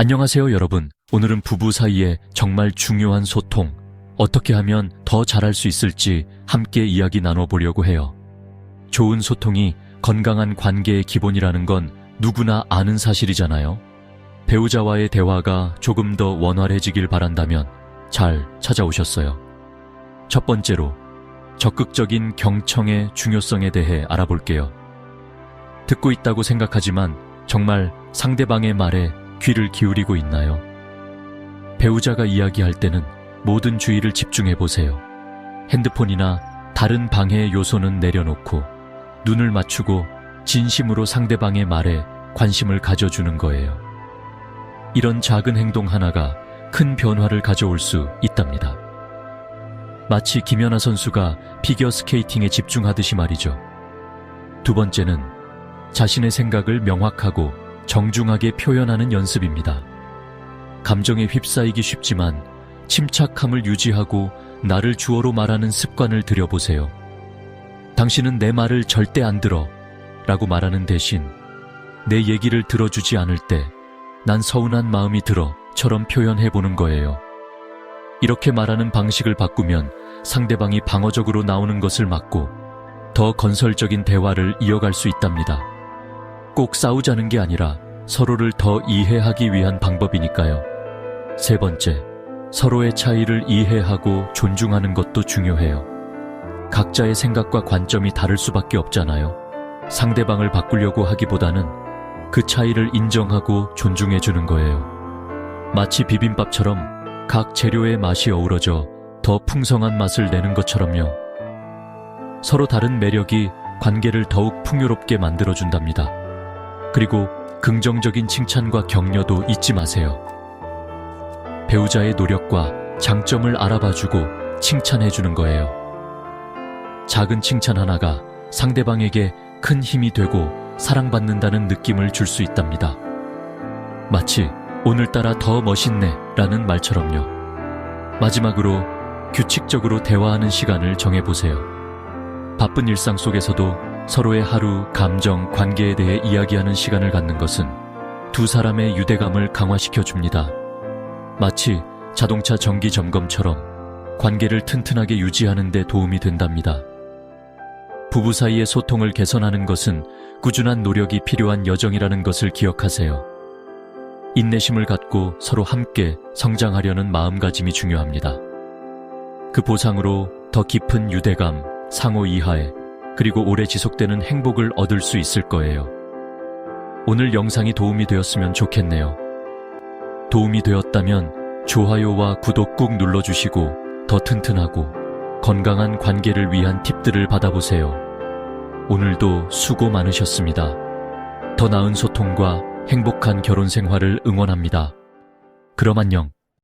안녕하세요, 여러분. 오늘은 부부 사이에 정말 중요한 소통, 어떻게 하면 더 잘할 수 있을지 함께 이야기 나눠보려고 해요. 좋은 소통이 건강한 관계의 기본이라는 건 누구나 아는 사실이잖아요. 배우자와의 대화가 조금 더 원활해지길 바란다면 잘 찾아오셨어요. 첫 번째로, 적극적인 경청의 중요성에 대해 알아볼게요. 듣고 있다고 생각하지만 정말 상대방의 말에 귀를 기울이고 있나요? 배우자가 이야기할 때는 모든 주의를 집중해 보세요. 핸드폰이나 다른 방해 요소는 내려놓고 눈을 맞추고 진심으로 상대방의 말에 관심을 가져주는 거예요. 이런 작은 행동 하나가 큰 변화를 가져올 수 있답니다. 마치 김연아 선수가 피겨 스케이팅에 집중하듯이 말이죠. 두 번째는 자신의 생각을 명확하고 정중하게 표현하는 연습입니다. 감정에 휩싸이기 쉽지만 침착함을 유지하고 나를 주어로 말하는 습관을 들여보세요. 당신은 내 말을 절대 안 들어 라고 말하는 대신 내 얘기를 들어주지 않을 때 난 서운한 마음이 들어 처럼 표현해 보는 거예요. 이렇게 말하는 방식을 바꾸면 상대방이 방어적으로 나오는 것을 막고 더 건설적인 대화를 이어갈 수 있답니다. 꼭 싸우자는 게 아니라 서로를 더 이해하기 위한 방법이니까요. 세 번째, 서로의 차이를 이해하고 존중하는 것도 중요해요. 각자의 생각과 관점이 다를 수밖에 없잖아요. 상대방을 바꾸려고 하기보다는 그 차이를 인정하고 존중해 주는 거예요. 마치 비빔밥처럼 각 재료의 맛이 어우러져 더 풍성한 맛을 내는 것처럼요. 서로 다른 매력이 관계를 더욱 풍요롭게 만들어준답니다. 그리고 긍정적인 칭찬과 격려도 잊지 마세요. 배우자의 노력과 장점을 알아봐주고 칭찬해주는 거예요. 작은 칭찬 하나가 상대방에게 큰 힘이 되고 사랑받는다는 느낌을 줄 수 있답니다. 마치 오늘따라 더 멋있네 라는 말처럼요. 마지막으로 규칙적으로 대화하는 시간을 정해보세요. 바쁜 일상 속에서도 서로의 하루, 감정, 관계에 대해 이야기하는 시간을 갖는 것은 두 사람의 유대감을 강화시켜 줍니다. 마치 자동차 정기 점검처럼 관계를 튼튼하게 유지하는 데 도움이 된답니다. 부부 사이의 소통을 개선하는 것은 꾸준한 노력이 필요한 여정이라는 것을 기억하세요. 인내심을 갖고 서로 함께 성장하려는 마음가짐이 중요합니다. 그 보상으로 더 깊은 유대감, 상호 이하에 그리고 오래 지속되는 행복을 얻을 수 있을 거예요. 오늘 영상이 도움이 되었으면 좋겠네요. 도움이 되었다면 좋아요와 구독 꾹 눌러주시고 더 튼튼하고 건강한 관계를 위한 팁들을 받아보세요. 오늘도 수고 많으셨습니다. 더 나은 소통과 행복한 결혼 생활을 응원합니다. 그럼 안녕.